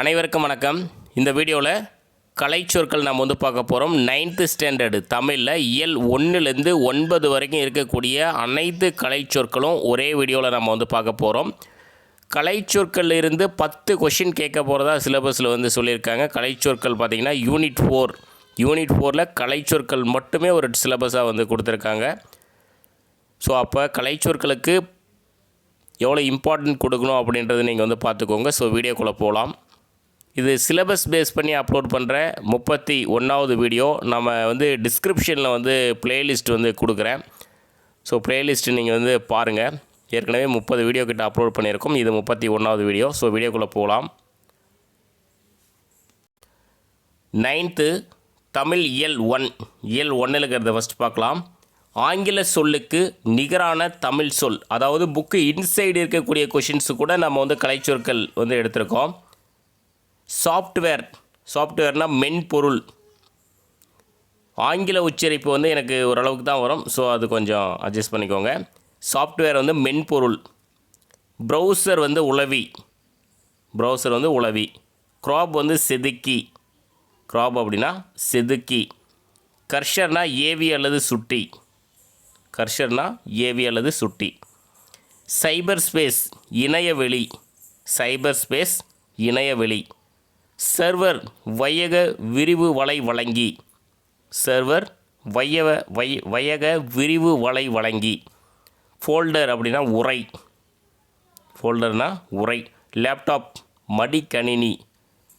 அனைவருக்கும் வணக்கம். இந்த வீடியோவில் கலைச்சொற்கள் நம்ம வந்து பார்க்க போகிறோம் நைன்த்து ஸ்டாண்டர்டு தமிழில் இயல் ஒன்றுலேருந்து ஒன்பது வரைக்கும் இருக்கக்கூடிய அனைத்து கலைச்சொற்களும் ஒரே வீடியோவில் நம்ம வந்து பார்க்க போகிறோம் கலைச்சொற்கள் இருந்து பத்து கொஷின் கேட்க போகிறதா சிலபஸில் வந்து சொல்லியிருக்காங்க. கலைச்சொற்கள் பார்த்திங்கன்னா யூனிட் ஃபோர் யூனிட் ஃபோரில் கலைச்சொற்கள் மட்டுமே ஒரு சிலபஸாக வந்து கொடுத்துருக்காங்க. ஸோ அப்போ கலைச்சொற்களுக்கு எவ்வளோ இம்பார்ட்டன்ட் கொடுக்கணும் அப்படின்றத நீங்கள் வந்து பார்த்துக்கோங்க. ஸோ வீடியோக்குள்ளே போகலாம் இது சிலபஸ் பேஸ் பண்ணி அப்லோட் பண்ணுற முப்பத்தி ஒன்றாவது வீடியோ நம்ம வந்து டிஸ்கிரிப்ஷனில் வந்து ப்ளேலிஸ்ட் வந்து கொடுக்குறேன். ஸோ ப்ளேலிஸ்ட்டு நீங்கள் வந்து பாருங்கள் ஏற்கனவே முப்பது வீடியோ கிட்ட அப்லோட் பண்ணியிருக்கோம். இது முப்பத்தி ஒன்றாவது வீடியோ ஸோ வீடியோக்குள்ளே போகலாம் நைன்த்து தமிழ் இயல் ஒன். இயல் ஒன்னில் இருக்கிறத ஃபஸ்ட் பார்க்கலாம். ஆங்கில சொல்லுக்கு நிகரான தமிழ் சொல். அதாவது புக்கு இன்சைடு இருக்கக்கூடிய கொஷின்ஸு கூட நம்ம வந்து கலைச்சொற்கள் வந்து எடுத்திருக்கோம். சாஃப்ட்வேர் சாஃப்ட்வேர்னால் மென்பொருள். ஆங்கில உச்சரிப்பு வந்து எனக்கு ஓரளவுக்கு தான் வரும். ஸோ அது கொஞ்சம் அட்ஜஸ்ட் பண்ணிக்கோங்க. சாஃப்ட்வேர் வந்து மென்பொருள். ப்ரௌசர் வந்து உளவி. ப்ரௌசர் வந்து உளவி. க்ராப் வந்து செதுக்கி. க்ராப் அப்படின்னா செதுக்கி. கர்ஷர்னா ஏவி அல்லது சுட்டி. கர்ஷர்னா ஏவி அல்லது சுட்டி. சைபர் ஸ்பேஸ் இணையவெளி. சைபர் ஸ்பேஸ் இணையவெளி. சர்வர் வையக விரிவு வலை வழங்கி. சர்வர் வையவ வை வையக விரிவு வலை வழங்கி. ஃபோல்டர் அப்படின்னா உரை. ஃபோல்டர்னால் உரை. லேப்டாப் மடிக்கணினி.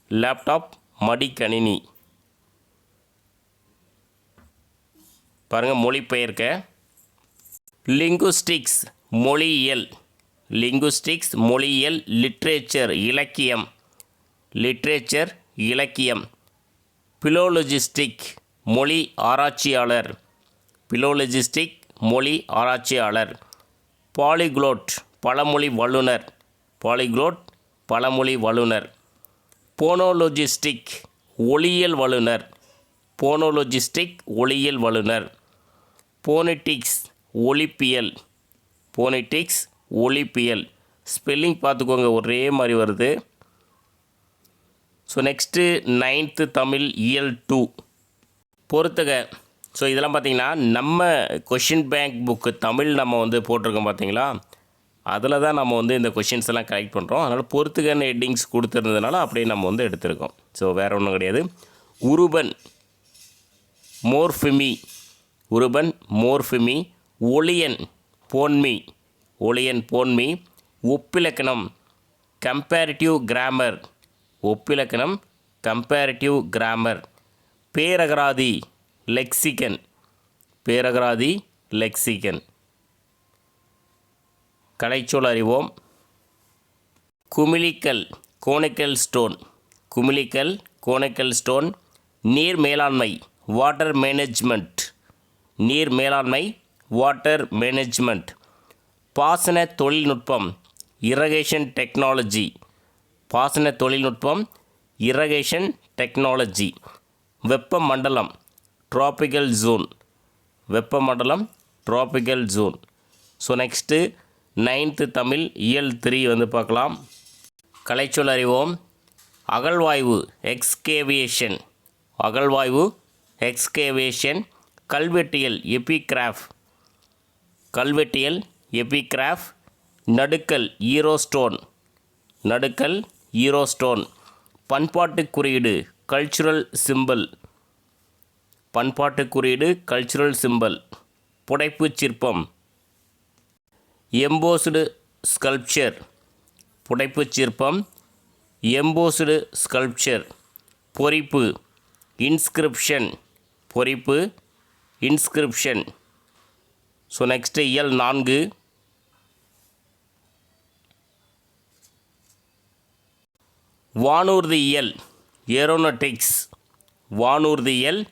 லேப்டாப் மடிக்கணினி. பாருங்கள் மொழிபெயர்க்க. லிங்குஸ்டிக்ஸ் மொழியியல். லிங்குஸ்டிக்ஸ் மொழியியல் லிட்ரேச்சர் இலக்கியம். லிட்ரேச்சர் இலக்கியம். பிலோலஜிஸ்டிக் மொழி ஆராய்ச்சியாளர். பிலோலஜிஸ்டிக் மொழி ஆராய்ச்சியாளர். பாலிக்ளோட் பழமொழி வல்லுனர் பாலிக்ளோட் பழமொழி வல்லுனர் போனோலொஜிஸ்டிக் ஒளியியல் வல்லுனர் போனோலொஜிஸ்டிக் ஒளியியல் வல்லுனர் போனிட்டிக்ஸ் ஒலிப்பியல் போனிட்டிக்ஸ் ஒலிப்பியல் ஸ்பெல்லிங் பார்த்துக்கோங்க ஒரே மாதிரி வருது. ஸோ நெக்ஸ்ட்டு நைன்த்து தமிழ் இயல் டூ பொறுத்துக. ஸோ இதெல்லாம் பார்த்தீங்கன்னா நம்ம கொஷின் பேங்க் புக்கு தமிழ் நம்ம வந்து போட்டிருக்கோம் பார்த்தீங்களா அதில் தான் நம்ம வந்து இந்த கொஷின்ஸ் எல்லாம் கலெக்ட் பண்ணுறோம் அதனால் பொறுத்துகன்னு ஹெட்டிங்ஸ் கொடுத்துருந்ததுனால அப்படியே நம்ம வந்து எடுத்திருக்கோம். ஸோ வேறு ஒன்றும் கிடையாது. உருபன் மோர்ஃபிமி. உருபன் மோர்ஃபிமி. ஒளியன் போன்மி. ஒளியன் போன்மி. ஒப்பிலக்கணம். கம்பேரிட்டிவ் கிராமர் ஒப்பிலக்கணம் கம்பேரிட்டிவ் கிராமர் பேரகராதி லெக்சிகன் பேரகராதி லெக்சிகன் கலைச்சொல் அறிவோம். குமிழிக்கல் கோணிக்கல் ஸ்டோன் குமிழிக்கல் கோணிக்கல் ஸ்டோன் நீர் மேலாண்மை வாட்டர் மேனேஜ்மெண்ட் நீர் மேலாண்மை வாட்டர் மேனேஜ்மெண்ட் பாசன தொழில்நுட்பம் இரகேஷன் டெக்னாலஜி பாசன தொழில்நுட்பம் இரகேஷன் டெக்னாலஜி வெப்பமண்டலம் tropical zone வெப்பமண்டலம் tropical zone so next ninth Tamil இயல் த்ரீ வந்து பார்க்கலாம். கலைச்சொல் அறிவோம். அகழ்வாய்வு எக்ஸ்கேவியேஷன் அகழ்வாய்வு எக்ஸ்கேவேஷன் கல்வெட்டியல் எபிகிராஃப் கல்வெட்டியல் எபிகிராஃப் நடுக்கல் ஈரோஸ்டோன். நடுக்கல் ஈரோஸ்டோன். பண்பாட்டு குறியீடு கல்ச்சுரல் சிம்பல் பண்பாட்டு குறியீடு கல்ச்சுரல் சிம்பல் புடைப்புச் சிற்பம். எம்போஸ்டு ஸ்கல்ப்சர் புடைப்புச் சிற்பம். எம்போஸ்டு ஸ்கல்ப்சர் பொறிப்பு. இன்ஸ்கிரிப்ஷன் பொறிப்பு. இன்ஸ்கிரிப்ஷன் ஸோ நெக்ஸ்ட்டு இயல் நான்கு. வானூர்தியியல் ஏரோனட்டிக்ஸ் வானூர்தியியல்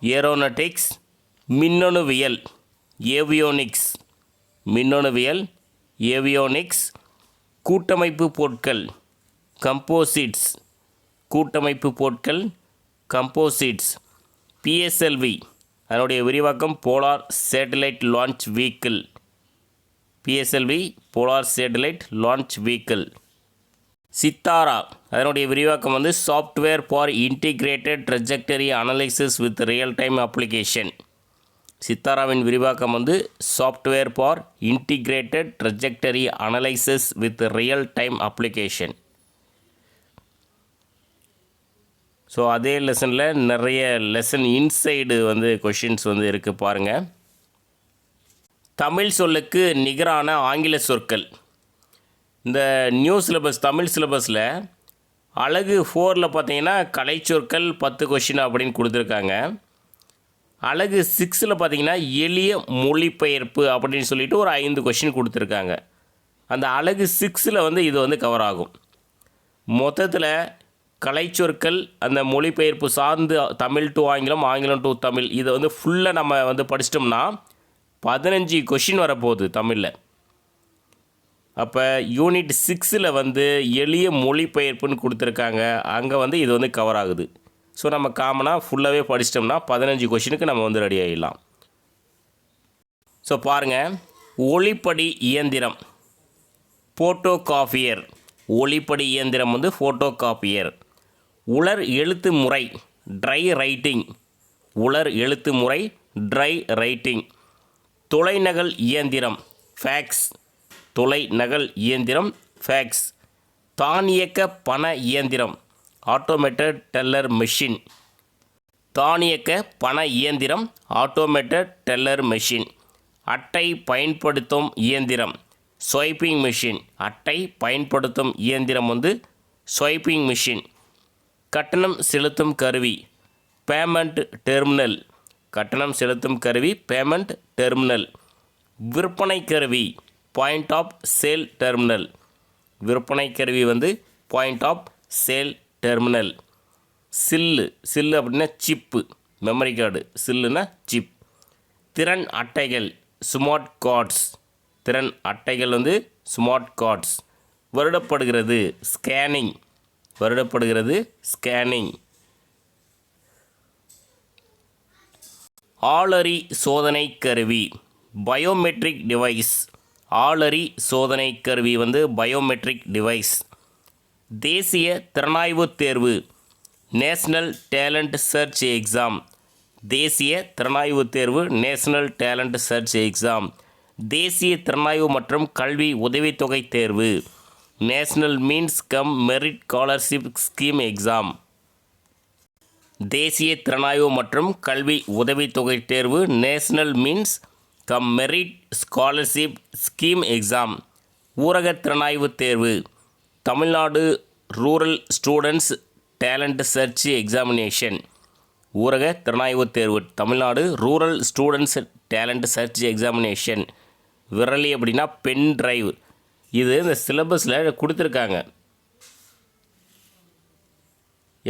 ஏரோனட்டிக்ஸ் மின்னணுவியல் ஏவியோனிக்ஸ். மின்னணுவியல் ஏவியோனிக்ஸ் கூட்டமைப்பு பொருட்கள் கம்போசிட்ஸ். கூட்டமைப்பு பொருட்கள் கம்போசிட்ஸ். பிஎஸ்எல்வி அதனுடைய விரிவாக்கம் polar satellite launch vehicle PSLV polar satellite launch vehicle SITARA. அதனுடைய விரிவாக்கம் வந்து software for integrated trajectory analysis with real time application சித்தாராவின் விரிவாக்கம் வந்து software for integrated trajectory analysis with real time application so அதே லெசனில் நிறைய லெசன் இன்சைடு வந்து questions வந்து இருக்குது பாருங்கள் தமிழ் சொல்லுக்கு நிகரான ஆங்கில சொற்கள். இந்த நியூ சிலபஸ் தமிழ் சிலபஸில் அழகு ஃபோரில் பார்த்தீங்கன்னா கலைச்சொற்கள் பத்து கொஷின் அப்படின்னு கொடுத்துருக்காங்க. அழகு சிக்ஸில் பார்த்தீங்கன்னா எளிய மொழிபெயர்ப்பு அப்படின்னு சொல்லிட்டு ஒரு ஐந்து கொஷின் கொடுத்துருக்காங்க. அந்த அழகு சிக்ஸில் வந்து இது வந்து கவர் ஆகும். மொத்தத்தில் கலைச்சொற்கள் அந்த மொழிபெயர்ப்பு சார்ந்து தமிழ் டு ஆங்கிலம் ஆங்கிலம் டு தமிழ் இதை வந்து ஃபுல்லாக நம்ம வந்து படிச்சிட்டோம்னா பதினஞ்சு கொஷின் வரப்போகுது தமிழில். அப்போ யூனிட் சிக்ஸில் வந்து எளிய மொழிபெயர்ப்புன்னு கொடுத்துருக்காங்க. அங்கே வந்து இது வந்து கவர் ஆகுது. ஸோ நம்ம காமனாக ஃபுல்லாகவே படிச்சிட்டோம்னா பதினஞ்சு கொஷினுக்கு நம்ம வந்து ரெடி ஆகிடலாம் ஸோ பாருங்கள் ஒளிப்படி இயந்திரம். ஃபோட்டோ காப்பியர் ஒளிப்படி இயந்திரம் வந்து ஃபோட்டோ காப்பியர் உலர் எழுத்து முறை. ட்ரை ரைட்டிங் உலர் எழுத்து முறை. ட்ரை ரைட்டிங் தொலைநகல் இயந்திரம். ஃபேக்ஸ் தொலைநகல் இயந்திரம் ஃபேக்ஸ். தானியக்க பண இயந்திரம் ஆட்டோமேட்டட் டெல்லர் மெஷின். தானியக்க பண இயந்திரம் ஆட்டோமேட்டட் டெல்லர் மெஷின். அட்டை பயன்படுத்தும் இயந்திரம் ஸ்வைப்பிங் மிஷின். அட்டை பயன்படுத்தும் இயந்திரம் வந்து ஸ்வைப்பிங் மிஷின். கட்டணம் செலுத்தும் கருவி பேமெண்ட் டெர்மினல். கட்டணம் செலுத்தும் கருவி பேமெண்ட் டெர்மினல். விற்பனை கருவி பாயிண்ட் ஆஃப் சேல் டெர்மினல் விற்பனை கருவி வந்து பாயிண்ட் ஆஃப் சேல் டெர்மினல் சில்லு சில்லு அப்படின்னா சிப்பு மெமரி கார்டு சில்லுனா சிப் திறன் அட்டைகள் ஸ்மார்ட் கார்ட்ஸ் திறன் அட்டைகள் வந்து ஸ்மார்ட் கார்ட்ஸ் வருடப்படுகிறது ஸ்கேனிங் வருடப்படுகிறது ஸ்கேனிங் ஆளறி சோதனை கருவி. பயோமெட்ரிக் டிவைஸ் ஆளறி சோதனை கருவி வந்து பயோமெட்ரிக் டிவைஸ். தேசிய திறனாய்வு தேர்வு நேஷ்னல் டேலண்ட் சர்ச் எக்ஸாம். தேசிய திறனாய்வு தேர்வு நேஷ்னல் டேலண்ட் சர்ச் எக்ஸாம். தேசிய திறனாய்வு மற்றும் கல்வி உதவித்தொகை தேர்வு national means cum merit scholarship scheme exam. தேசிய திறனாய்வு மற்றும் கல்வி உதவித்தொகை தேர்வு national means cum merit scholarship scheme exam ஊரக திறனாய்வு தேர்வு Tamil Nadu rural students talent search examination ஊரக திறனாய்வு தேர்வு Tamil Nadu rural students talent search examination. விரலி அப்படின்னா பென் டிரைவ். இது இந்த சிலபஸில் கொடுத்துருக்காங்க.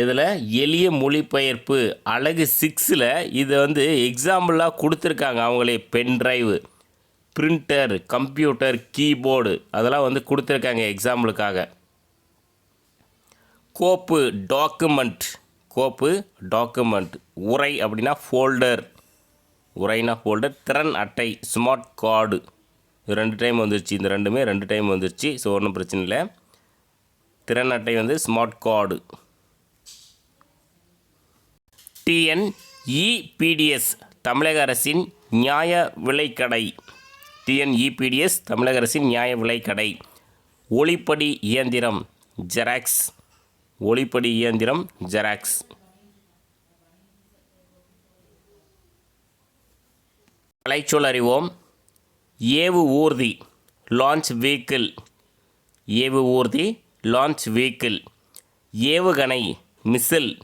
இதில் எளிய மொழிபெயர்ப்பு அழகு சிக்ஸில் இதை வந்து எக்ஸாம்பிளாக கொடுத்துருக்காங்க அவங்களே. Pen drive printer computer keyboard அதெல்லாம் வந்து கொடுத்துருக்காங்க எக்ஸாம்பிளுக்காக கோப்பு டாக்குமெண்ட் கோப்பு டாக்குமெண்ட் உரை அப்படின்னா ஃபோல்டர் உரைனா ஃபோல்டர் திறன் அட்டை ஸ்மார்ட் கார்டு இது ரெண்டு டைம் வந்துருச்சு. இந்த ரெண்டுமே ரெண்டு டைம் வந்துருச்சு. ஸோ ஒன்றும் பிரச்சனை இல்லை. திறன் அட்டை வந்து ஸ்மார்ட் கார்டு டிஎன்இபிடிஎஸ் தமிழக அரசின் நியாய விலைக்கடை. டிஎன்இபிடிஎஸ் தமிழக அரசின் நியாய விலைக்கடை. ஒளிப்படி இயந்திரம் ஜெராக்ஸ் ஒளிப்படி இயந்திரம் ஜெராக்ஸ் கலைச்சொல் அறிவோம். ஏவு ஊர்தி லான்ச் வெஹிக்கிள் ஏவு ஊர்தி லான்ச் வெஹிக்கிள் ஏவுகணை மிசில்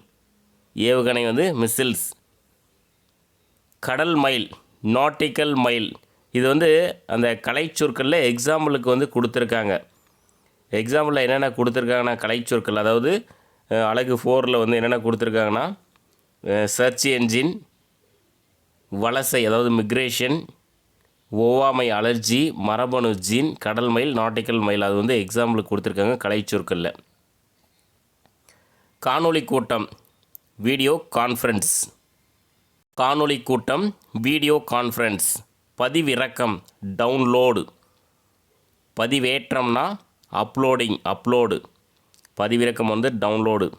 ஏவுகணை வந்து மிசில்ஸ் கடல் மைல் நாட்டிக்கல் மைல் இது வந்து அந்த கலைச்சொற்களில் எக்ஸாம்பிளுக்கு வந்து கொடுத்துருக்காங்க. எக்ஸாம்பிளில் என்னென்ன கொடுத்துருக்காங்கன்னா கலைச்சொற்கள். அதாவது அழகு ஃபோரில் வந்து என்னென்ன கொடுத்துருக்காங்கன்னா சர்ச் என்ஜின் வலசை அதாவது மிக்ரேஷன் ஒவ்வாமை அலர்ஜி மரபணு ஜீன் கடல் மயில் நாட்டிக்கல் மயில் அது வந்து எக்ஸாம்பிளுக்கு கொடுத்துருக்காங்க கலைச்சொற்களில். காணொளி கூட்டம். Video conference. காணொளி கூட்டம் வீடியோ கான்ஃபரன்ஸ். பதிவிறக்கம் டவுன்லோடு. பதிவேற்றம்னா அப்லோடிங் அப்லோடு. பதிவிறக்கம் வந்து டவுன்லோடு.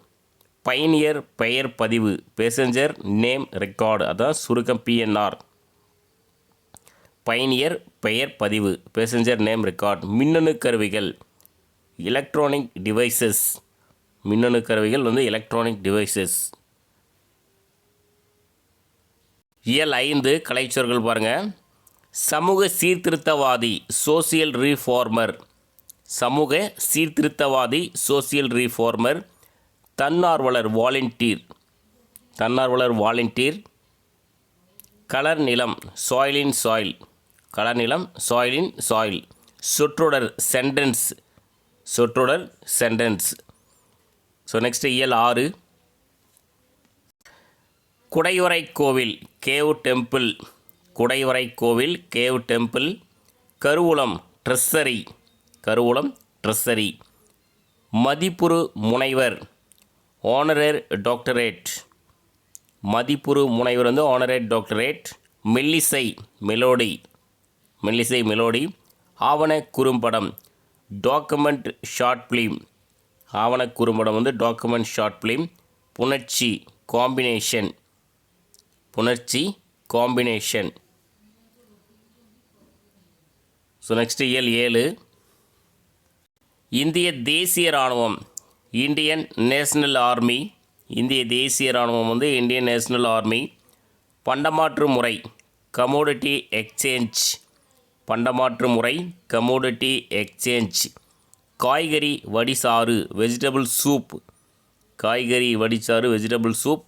பயணியர் பெயர் பதிவு பேசஞ்சர் நேம் ரெக்கார்டு அதான் சுருக்கம் பிஎன்ஆர் பயணியர் பெயர் பதிவு பேசஞ்சர் நேம் ரெக்கார்ட். மின்னணு கருவிகள் எலக்ட்ரானிக் டிவைசஸ் மின்னணு கருவிகள் வந்து எலக்ட்ரானிக் டிவைசஸ் இயல் ஐந்து கலைச்சொற்கள் பாருங்கள் சமூக சீர்திருத்தவாதி சோசியல் ரீஃபார்மர் சமூக சீர்திருத்தவாதி சோசியல் ரீஃபார்மர் தன்னார்வலர் வாலண்டியர் தன்னார்வலர் வாலண்டியர் கலர் நிலம் சாயிலின் சாயில் கலர் நிலம் சாயிலின் சாயில் சொற்றொடர் சென்டென்ஸ் சொற்றொடர் சென்டென்ஸ் ஸோ நெக்ஸ்ட் இயல் ஆறு. குடையுறை கோவில் கேவ் டெம்பிள் குடையுறை கோவில் கேவ் டெம்பிள் கருவூலம் ட்ரெஸ்ஸரி கருவூலம் ட்ரெஸ்ஸரி. மதிப்புரு முனைவர் ஆனரர் டாக்டரேட். மதிப்புரு முனைவர் வந்து ஆனரேட் டாக்டரேட். மெல்லிசை மெலோடி மெல்லிசை மெலோடி. ஆவண குறும்படம் டாக்குமெண்ட் ஷார்ட் ஃபிலிம் ஆவண குறும்படம் வந்து டாக்குமெண்ட் ஷார்ட் ஃபிலிம் புணர்ச்சி காம்பினேஷன். உணர்ச்சி காம்பினேஷன் ஸோ நெக்ஸ்ட் இயல் ஏழு. இந்திய தேசிய இராணுவம் இந்தியன் நேஷனல் ஆர்மி. இந்திய தேசிய இராணுவம் வந்து இந்தியன் நேஷனல் ஆர்மி. பண்டமாற்று முறை கமோடிட்டி எக்ஸ்சேஞ்ச் பண்டமாற்று முறை கமோடிட்டி எக்ஸ்சேஞ்ச் காய்கறி வடிசாறு வெஜிடபிள் சூப் காய்கறி வடிசாறு வெஜிடபிள் சூப்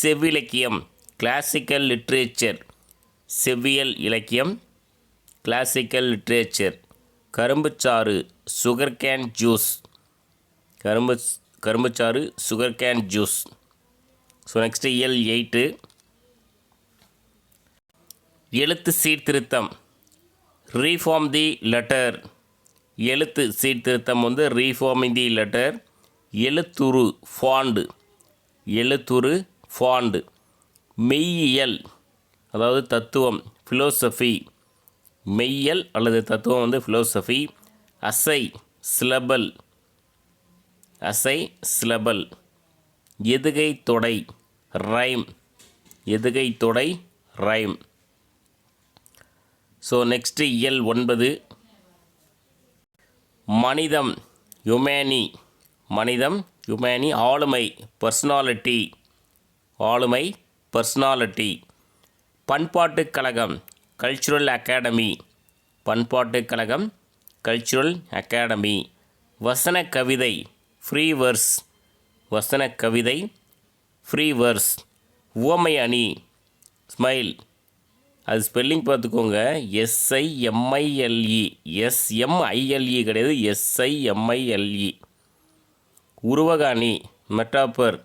செவ்விலக்கியம் கிளாசிக்கல் லிட்ரேச்சர் செவ்வியல் இலக்கியம் கிளாசிக்கல் லிட்ரேச்சர் கரும்புச்சாறு சுகர் கேன் ஜூஸ் கரும்பு கரும்புச்சாறு sugar cane juice so next இயல் எயிட்டு. எழுத்து சீர்திருத்தம் ரீஃபார்ம் தி லெட்டர் எழுத்து சீர்திருத்தம் வந்து ரீஃபார்மிங் தி லெட்டர் எழுத்துரு ஃபாண்டு எழுத்துரு ஃபாண்டு மெய்யியல் அதாவது தத்துவம் ஃபிலோசஃபி மெய்யல் அல்லது தத்துவம் வந்து ஃபிலோசஃபி அசை சிலபல் அசை சிலபல் எதுகை தொடை ரைம் எதுகை தொடை ரைம் ஸோ நெக்ஸ்ட்டு இயல் ஒன்பது. மனிதம் யுமேனி மனிதம் யுமேனி ஆளுமை பர்சனாலிட்டி ஆளுமை பர்சனாலிட்டி பண்பாட்டுக் கழகம் கல்ச்சுரல் அகாடமி பண்பாட்டுக் கழகம் கல்ச்சுரல் அகாடமி வசன கவிதை ஃப்ரீ வர்ஸ் வசன கவிதை ஃப்ரீ வர்ஸ் உவமை அணி ஸ்மைல் அது ஸ்பெல்லிங் பார்த்துக்கோங்க. எஸ்ஐஎம்ஐஎல்இ எஸ்எம்ஐஎல்இ கிடையாது எஸ்ஐஎம்ஐஎல்இ எம்ஐஎல்இ உருவகாணி மெட்டாப்பர்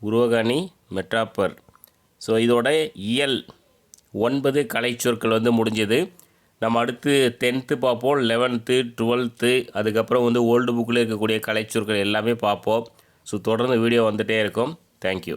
உருவகாணி மெட்டாப்பர் ஸோ இதோட இயல் ஒன்பது கலைச்சொற்கள் வந்து முடிஞ்சது. நம்ம அடுத்து டென்த்து பார்ப்போம் லெவன்த்து டுவெல்த்து அதுக்கப்புறம் வந்து ஓல்டு புக்கில் இருக்கக்கூடிய கலைச்சொற்கள் எல்லாமே பார்ப்போம். ஸோ தொடர்ந்து வீடியோ வந்துகிட்டே இருக்கும். தேங்க்யூ